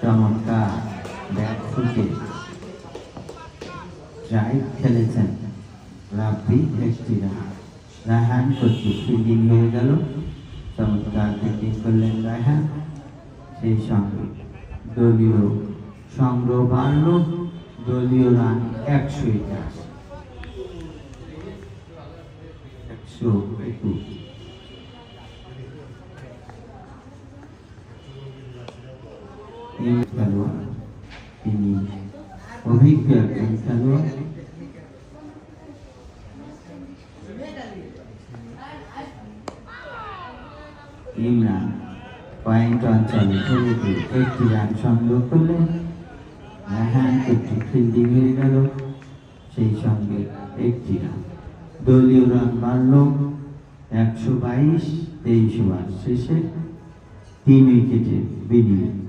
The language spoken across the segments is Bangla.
চমৎকার। ব্যাট ফুটে রাইট খেলেছেন রাব্বি একটি রান রায়হান ফিল্ডিং হয়ে গেল। চমৎকার ফিল্ডিং করলেন রায়হান। সেই সঙ্গে দলীয় সংগ্রহ বাড়ল। দলীয় রান একশো একাশ। একশো একুশ। এই খেলোয়াড় তিনি অভিজ্ঞ একজন খেলোয়াড় একটি রান সংগ্রহ করলেন ফিল্ডিং হয়ে সেই সঙ্গে একটি রান দলীয় একশো বাইশ তেইশ শেষে তিন উইকেটে বিনিয়োগ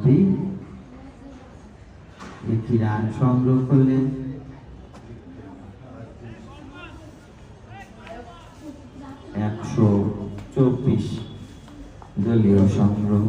রাব্বি একটি রান সংগ্রহ করলেন একশো চব্বিশ দলীয় সংগ্রহ।